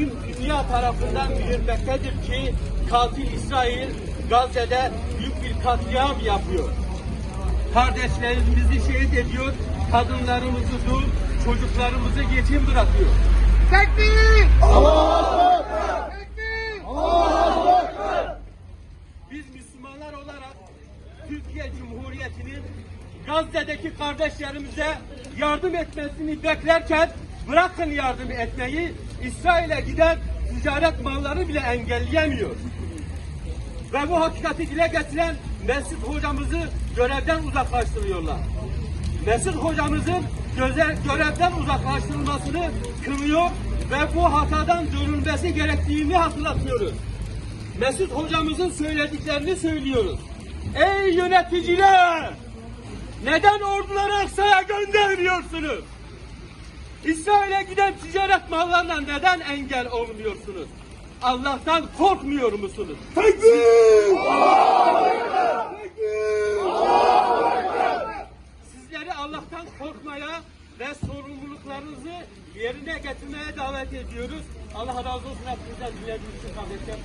tüm dünya tarafından bilinmektedir ki katil İsrail Gazze'de büyük bir katliam yapıyor. Kardeşlerimizi şehit ediyor, kadınlarımızı dul, çocuklarımızı yetim bırakıyor. Tekbir! Biz Müslümanlar olarak Türkiye Cumhuriyeti'nin Gazze'deki kardeşlerimize yardım etmesini beklerken bırakın yardım etmeyi İsrail'e giden ticaret malları bile engelleyemiyor. Ve bu hakikati dile getiren Mesut hocamızı görevden uzaklaştırıyorlar. Mesut hocamızın göze- görevden uzaklaştırılmasını kınıyor ve bu hatadan dönülmesi gerektiğini hatırlatıyoruz. Mesut hocamızın söylediklerini söylüyoruz. Ey yöneticiler! Neden orduları Aksa'ya göndermiyorsunuz? İsrail'e giden ticaret mallarına neden engel olmuyorsunuz? Allah'tan korkmuyor musunuz? Sizleri Allah'tan korkmaya ve sorumluluklarınızı yerine getirmeye davet ediyoruz. Allah razı olsun hepinizden dilediğiniz için kardeşlerim.